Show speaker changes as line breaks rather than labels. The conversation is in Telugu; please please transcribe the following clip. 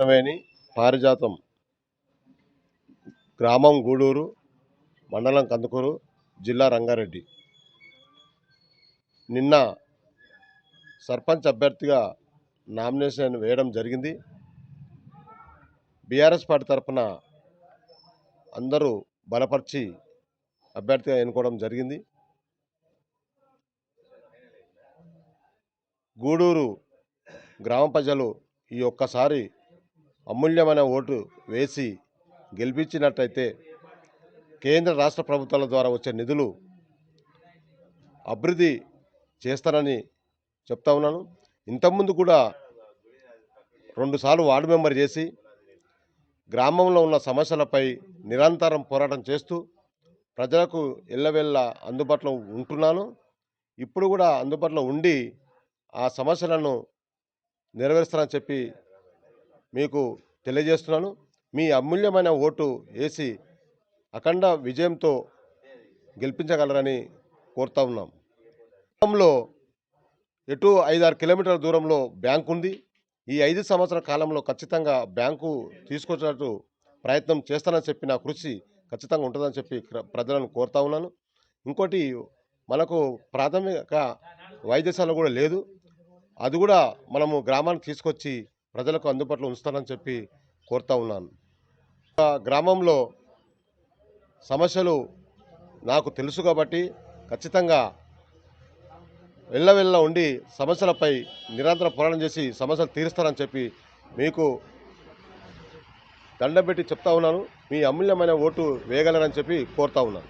కృష్ణవేణి పారిజాతం గ్రామం గూడూరు మండలం కందుకూరు జిల్లా రంగారెడ్డి. నిన్న సర్పంచ్ అభ్యర్థిగా నామినేషన్ వేయడం జరిగింది. బీఆర్ఎస్ పార్టీ తరఫున అందరూ బలపరిచి అభ్యర్థిగా ఎన్నుకోవడం జరిగింది. గూడూరు గ్రామ ప్రజలు ఈ ఒక్కసారి అమూల్యమైన ఓటు వేసి గెలిపించినట్టయితే కేంద్ర రాష్ట్ర ప్రభుత్వాల ద్వారా వచ్చే నిధులు అభివృద్ధి చేస్తానని చెప్తా ఉన్నాను. ఇంతకుముందు కూడా రెండుసార్లు వార్డు మెంబర్ చేసి గ్రామంలో ఉన్న సమస్యలపై నిరంతరం పోరాటం చేస్తూ ప్రజలకు ఎల్లవెల్ల అందుబాటులో ఉంటున్నాను. ఇప్పుడు కూడా అందుబాటులో ఉండి ఆ సమస్యలను నెరవేరుస్తానని చెప్పి మీకు తెలియజేస్తున్నాను. మీ అమూల్యమైన ఓటు వేసి అఖండ విజయంతో గెలిపించగలరని కోరుతా ఉన్నాం. గతంలో ఎటు ఐదారు కిలోమీటర్ల దూరంలో బ్యాంక్ ఉంది. ఈ ఐదు సంవత్సరాల కాలంలో ఖచ్చితంగా బ్యాంకు తీసుకొచ్చినట్టు ప్రయత్నం చేస్తానని చెప్పి నా కృషి ఖచ్చితంగా ఉంటుందని చెప్పి ప్రజలను కోరుతా ఉన్నాను. ఇంకోటి మనకు ప్రాథమిక వైద్యశాల కూడా లేదు. అది కూడా మనము గ్రామానికి తీసుకొచ్చి ప్రజలకు అందుబాటులో ఉంచుతానని చెప్పి కోరుతా ఉన్నాను. గ్రామంలో సమస్యలు నాకు తెలుసు కాబట్టి ఖచ్చితంగా వెళ్ళ ఉండి సమస్యలపై నిరంతరం పోరాటం చేసి సమస్యలు తీరుస్తానని చెప్పి మీకు దండం పెట్టి చెప్తా ఉన్నాను. మీ అమూల్యమైన ఓటు వేయగలరని చెప్పి కోరుతా ఉన్నాను.